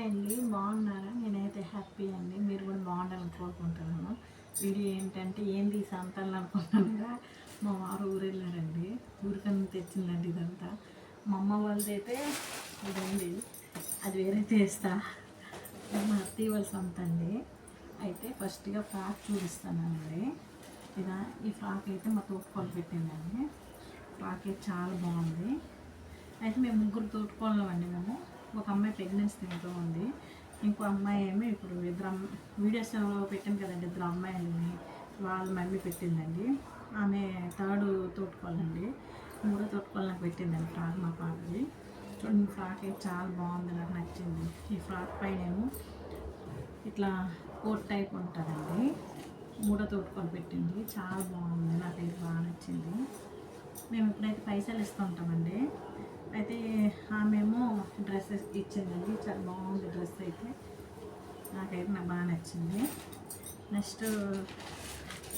Hi అండి బాగున్నారా? నేనైతే హ్యాపీ అండి. మీరు కూడా బాగుండాలని కోరుకుంటున్నాను. వీడియో ఏంటంటే ఏంది ఈ సంతాలు అనుకుంటున్నారా మా వారు ఊరు వెళ్ళారండి ఊరికన్నా తెచ్చిందండి ఇదంతా. మా అమ్మ వాళ్ళది అయితే ఇదండి. అది వేరే చేస్తా. మా అత్తయ్య వాళ్ళ సొంత అండి. అయితే ఫస్ట్గా ఫ్రాక్ చూపిస్తానండి. ఇలా ఈ ఫ్రాక్ అయితే మా తోటుకోలు పెట్టిందండి. ఫ్రాక్ అయితే చాలా బాగుంది. అయితే మేము ముగ్గురు తోటకోళ్ళం అండి మేము. ఒక అమ్మాయి ప్రెగ్నెన్సీ తింటూ ఉంది. ఇంకో అమ్మాయి ఏమో ఇప్పుడు ఇద్దరు అమ్మ వీడియోస్లో పెట్టాను కదండి ఇద్దరు అమ్మాయిలని. వాళ్ళ మమ్మీ పెట్టిందండి. ఆమె థర్డ్ తోటకోళ్ళండి. మూడో తోటకోళ్ళ నాకు పెట్టిందండి ఫ్రాక్ మా పాపది. చూడండి ఫ్రాక్ అయితే చాలా బాగుంది నాకు నచ్చింది. ఈ ఫ్రాక్ పైన ఏమో ఇట్లా కోట్ టైప్ ఉంటుందండి. మూడో తోటకోళ్ళు పెట్టింది. చాలా బాగుంది నాకైతే బాగా నచ్చింది. మేము ఇప్పుడైతే పైసలు ఇస్తుంటామండి అయితే ఆమెమో డ్రెస్సెస్ ఇచ్చిందండి. చాలా బాగుంది డ్రెస్ అయితే. నాకైతే నాకు బాగా నచ్చింది. నెక్స్ట్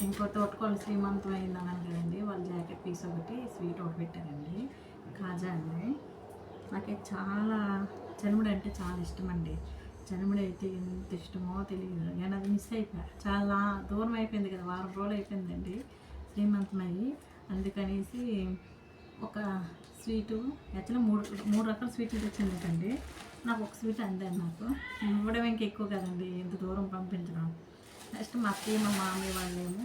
ఇంకో తోటకోళ్ళు శ్రీమంతం అయిందని కదండి. వాళ్ళ జాకెట్ పీస్ ఒకటి స్వీట్ ఒకటి పెట్టారండి. కాజా అండి. నాకైతే చాలా చనుముడు అంటే చాలా ఇష్టం అండి చనుముడు అయితే ఎంత ఇష్టమో తెలియదు. నేను అది మిస్ అయిపోయా. చాలా దూరం అయిపోయింది కదా వారం రోజులు అయిపోయిందండి శ్రీమంతమయ్యి అందుకనేసి ఒక స్వీటు యాక్చువల్గా మూడు మూడు రకాల స్వీట్లు తెచ్చిందండి నాకు ఒక స్వీట్ అందాను నాకు. ఇవ్వడం ఇంకా ఎక్కువ కదండి ఇంత దూరం పంపించడం. నెక్స్ట్ మా అత్తయ్య మా మామయ్య వాళ్ళేమో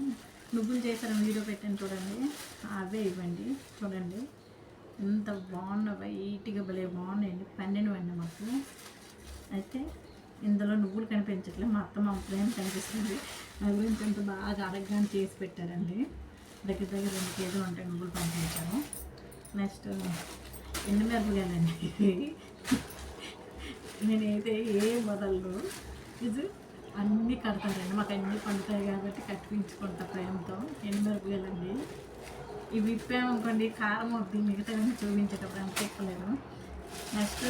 నువ్వులు చేశారని వీడియో పెట్టాను చూడండి. అవే ఇవ్వండి చూడండి. ఎంత బాగున్న వైట్గా భలే బాగున్నాయండి. పన్నెండు అండి మాకు. అయితే ఇందులో నువ్వులు కనిపించట్లేదు మా అత్త మా ప్రేమ కనిపిస్తుంది. నా గురించి ఎంత బాగా అరగ్గాని చేసి పెట్టారండి. దగ్గర దగ్గర రెండు కేజీలు ఉంటాయి నువ్వులు పంపించాము నెక్స్ట్ ఎండుమిరపకాయలండి నేనైతే ఏ మొదలు ఇది అన్నీ కడతానండి మాకు అన్నీ పండుతాయి కాబట్టి కట్టించుకుంటా ప్రేమతో. ఎండుమిరపకాయలండి ఇవి విప్పామనుకోండి కారం వద్దు. మిగతా చూపించేటప్పుడు అంత ఎక్కలేదు నెక్స్ట్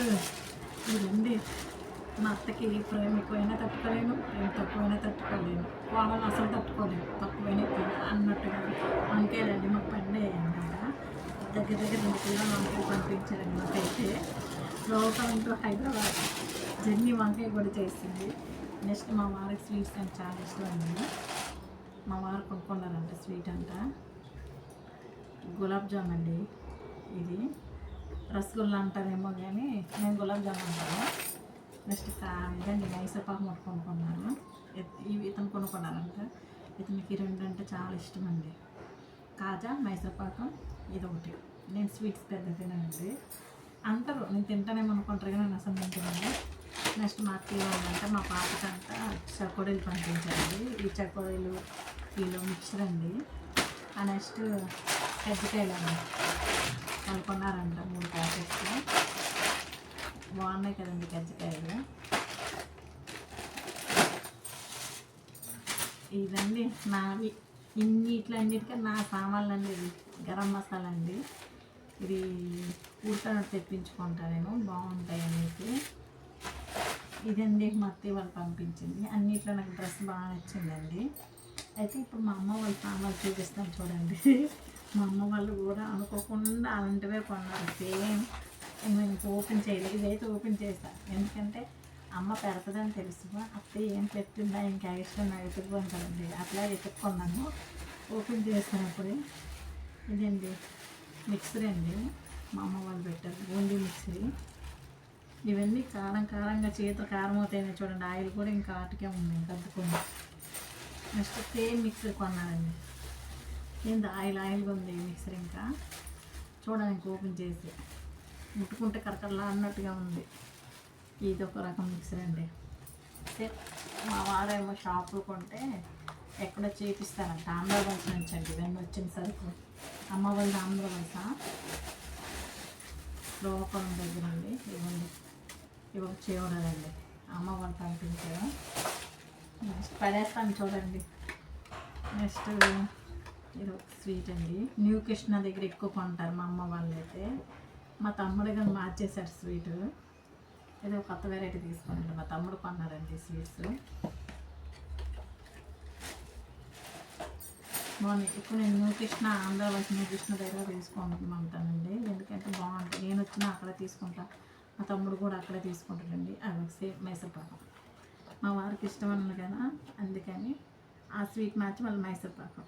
ఇదండి మా అత్తకి ప్రేమ ఎక్కువైనా తట్టుకోలేను ప్రేమ తక్కువైనా తట్టుకోలేను. వాళ్ళని అసలు తట్టుకోలేను తక్కువైనా ఎక్కువ అన్నట్టుగా వంకాయలండి. మాకు పండే అన్నమాట దగ్గర దగ్గర రెండు కిలోలు వంకాయలు పంపించారండి మాకైతే లోకల్ టు హైదరాబాద్ జర్నీ వంకాయ కూడా చేసింది నెక్స్ట్ మా వారికి స్వీట్స్ అంటే చాలా ఇష్టం అండి. మా వారు కొనుక్కున్నారంట స్వీట్ అంట. గులాబ్ జామ్ అండి ఇది. రసగుల్లా అంటారేమో కానీ నేను గులాబ్ జామ్ అంటాను. నెక్స్ట్ ఇదండి మైసూర్ పాకు ఒకటి కొనుక్కున్నాను. ఇవి ఇతను కొనుక్కున్నారంట. ఇతనికి రెండు అంటే చాలా ఇష్టం అండి. కాజా మైసూర్ ఇదొకటి. ఇది ఒకటి నేను స్వీట్స్ పెద్ద తినండి అంటారు నేను తింటానేమో అనుకుంటారు కానీ నేను అసలు నేను తినను. నెక్స్ట్ మా అత్తయ్య మా పాపకంట చకోడీలు పంపించండి ఈ చకోడీలు కిలో మిక్చర్ అండి. ఆ నెక్స్ట్ కజ్జికాయలు అండి వాళ్ళు మూడు ప్యాకెట్స్. బాగున్నాయి కదండి కజ్జికాయలు ఇదండి నావి. ఇన్ని ఇట్లన్నిటికీ నా సామాన్లు అండి ఇది గరం మసాలా అండి ఇది ఉడకనట్టు తెప్పించుకుంటా నేను బాగుంటాయి అనేసి. ఇదండి మా అత్తయ్య వాళ్ళు పంపించింది. అన్నిట్లో నాకు డ్రెస్ బాగా నచ్చిందండి. అయితే ఇప్పుడు మా అమ్మ వాళ్ళ సామాన్లు చూపిస్తాను చూడండి. మా అమ్మ వాళ్ళు కూడా అనుకోకుండా అలాంటివే కొన్నారు. సేమ్ నేను ఓపెన్ చేయలేదు. ఇదైతే ఓపెన్ చేస్తాను ఎందుకంటే అమ్మ పెడతదని తెలుసు అత్తయ్య ఏం పెట్టిందా ఇంకా ఇష్టం నాకు ఎత్తుకుపోను కదండి. అట్లా ఎత్తుక్కున్నాను ఓపెన్ చేసినప్పుడు ఇదండి మిక్సర్ అండి. మా అమ్మ వాళ్ళు పెట్టారు. బూందీ మిక్సరీ. ఇవన్నీ కారం కారంగా చేతులు కారం అవుతాయి చూడండి. ఆయిల్ కూడా ఇంకా ఆటకే ఉంది. కద్దుకుంది నెక్స్ట్ సేమ్ మిక్సర్ కొన్నానండి ఏంది? ఆయిల్ ఆయిల్గా ఉంది మిక్సర్ ఇంకా. చూడడానికి ఓపెన్ చేసి. ముట్టుకుంటే కరకరలా అన్నట్టుగా ఉంది. ఇది ఒక రకం మిక్సర్ అండి. మా వారేమో షాపులు కొంటే ఎక్కడ చేపిస్తారంట. ఆంధ్ర నుంచి అండి. ఇవన్నీ వచ్చిన సరుకు అమ్మ వాళ్ళ ఆంధ్ర వలస లోపలం దగ్గర అండి ఇవ్వండి. ఇవి ఒక చేవడాలండి అమ్మ వాళ్ళు పంపించారు నెక్స్ట్ పడేస్తాను చూడండి. నెక్స్ట్ ఇది ఒక స్వీట్ అండి. న్యూ కృష్ణ దగ్గర ఎక్కువ కొంటారు మా అమ్మ వాళ్ళు అయితే మా తమ్ముడు కానీ మార్చేశారు స్వీట్. ఇది కొత్త వెరైటీ తీసుకున్నాడు. మా తమ్ముడు కొన్నారండి స్వీట్స్. బాగున్నాయి ఇప్పుడు నేను న్యూట్రిషన్ ఆంధ్ర వచ్చి న్యూట్రిషన్ దగ్గర తీసుకుంటానండి ఎందుకంటే బాగుంటుంది. నేను వచ్చినా అక్కడ తీసుకుంటా. మా తమ్ముడు కూడా అక్కడే తీసుకుంటాడండి. అవి సేమ్ మైసూర్పాకం. మా వారికి ఇష్టం అన్నది కదా అందుకని ఆ స్వీట్ మార్చి మళ్ళీ మైసూర్పాకం.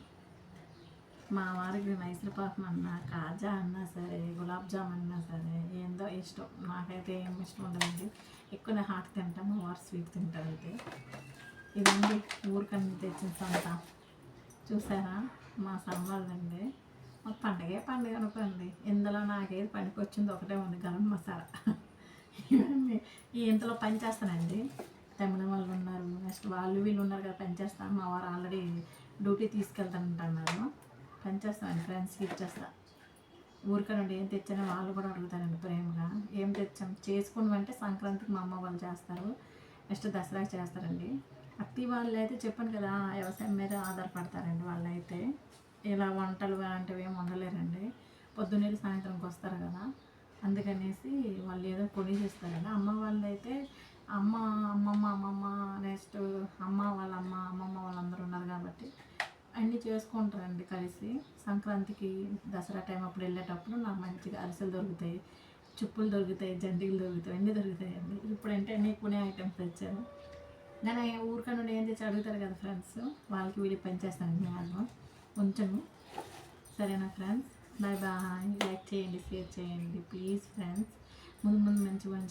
మా వారికి మైసూర్పాకం అన్నా కాజా అన్నా సరే గులాబ్ జామ్ అన్నా సరే ఏందో ఇష్టం. నాకైతే ఏం ఇష్టం ఉండదండి. ఎక్కువ నేను హాట్ తింటాం మా వారు స్వీట్ తింటారు అయితే ఇదండి ఊరికన్నా తెచ్చిన సంతా. చూసారా? మా సమ్మర్దండి మా పండగే పండుగ అనుకోండి. ఇందులో నాకేది పనికొచ్చింది ఒకటే ఉంది గరం మసాలా. ఈ ఇంతలో పని చేస్తానండి. తమిళ వాళ్ళు ఉన్నారు నెక్స్ట్ వాళ్ళు వీళ్ళు ఉన్నారు కదా పని చేస్తాను మా వారు ఆల్రెడీ డ్యూటీ తీసుకెళ్తానంటున్నారు పని చేస్తానండి ఫ్రెండ్స్కి ఇచ్చేస్తా. ఊరికనండి ఏం తెచ్చానో వాళ్ళు కూడా అడుగుతారండి ప్రేమగా. ఏం తెచ్చాం? చేసుకున్నామంటే అంటే సంక్రాంతికి మా అమ్మ వాళ్ళు చేస్తారు. నెక్స్ట్ దసరాకి చేస్తారండి. అత్తి వాళ్ళు అయితే చెప్పాను కదా వ్యవసాయం మీద ఆధారపడతారండి వాళ్ళైతే. ఇలా వంటలు అలాంటివి ఏమి ఉండలేరండి పొద్దున్నే సాయంత్రంకి వస్తారు కదా. అందుకనేసి వాళ్ళు ఏదో పొడి చేస్తారు కదా. అమ్మ వాళ్ళైతే అమ్మ అమ్మమ్మ అమ్మమ్మ నెక్స్ట్ అమ్మ వాళ్ళ అమ్మ అమ్మమ్మ వాళ్ళందరూ ఉన్నారు కాబట్టి అన్నీ చేసుకుంటారండి కలిసి. సంక్రాంతికి దసరా టైం అప్పుడు వెళ్ళేటప్పుడు నాకు మంచిగా అరిసెలు దొరుకుతాయి చుప్పులు దొరుకుతాయి జంతికలు దొరుకుతాయి అన్నీ దొరుకుతాయండి. ఇప్పుడంటే అన్నీ కొనే ఐటమ్స్ తెచ్చారు దాని ఊరికా నుండి ఏం చేసి అడుగుతారు కదా ఫ్రెండ్స్ వాళ్ళకి వీడికి పనిచేస్తాను మ్యాక్సిమం ఉంచను. సరేనా ఫ్రెండ్స్ బాయ్ బాయ్ లైక్ చేయండి షేర్ చేయండి ప్లీజ్ ఫ్రెండ్స్ ముందు ముందు మంచి మంచి